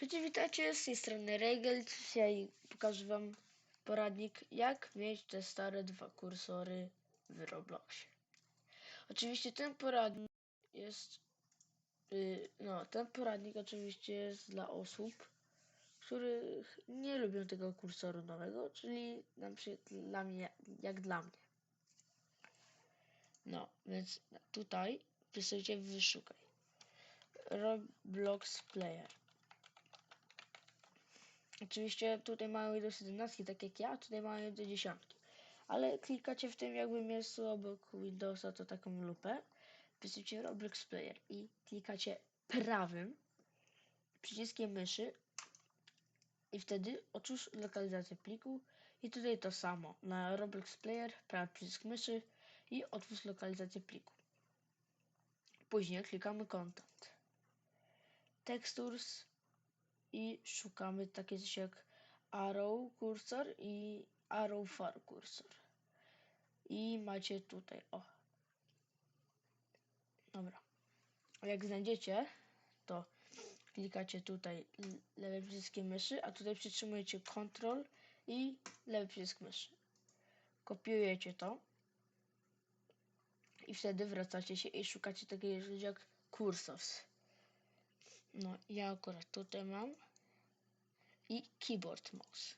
Cześć, witajcie, z tej strony Regel. Dzisiaj pokażę wam poradnik, jak mieć te stare dwa kursory w Robloxie. Oczywiście ten poradnik jest, y, no, ten poradnik oczywiście jest dla osób, których nie lubią tego kursoru nowego, czyli na przykład dla mnie, jak dla mnie. No, więc tutaj wpisujcie wyszukaj. Roblox Player. Oczywiście tutaj mają do 17, tak jak ja, tutaj mają do dziesiątki. Ale klikacie w tym jakby miejscu obok Windowsa to taką lupę. Wpisujcie Roblox Player i klikacie prawym przyciskiem myszy i wtedy otwórz lokalizację pliku i tutaj to samo na Roblox Player, prawy przycisk myszy i otwórz lokalizację pliku. Później klikamy Content. Textures i szukamy takie coś jak arrow cursor i arrow far cursor. I macie tutaj, o. Dobra. Jak znajdziecie, to klikacie tutaj l- lewym przyciskiem myszy, a tutaj przytrzymujecie Ctrl i lewy przycisk myszy. Kopiujecie to i wtedy wracacie się i szukacie takiej rzeczy jak cursors. No, ja akurat tutaj mam i keyboard mouse.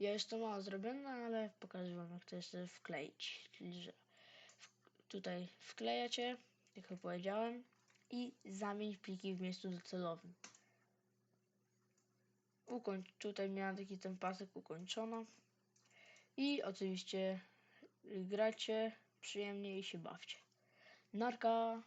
Ja już to mało zrobione, ale pokażę wam jak to jeszcze wkleić. Czyli, że w, tutaj wklejacie, jak już powiedziałem, i zamień pliki w miejscu docelowym. Ukończ, tutaj miałem taki ten pasek ukończono. I oczywiście gracie przyjemnie i się bawcie. Narka!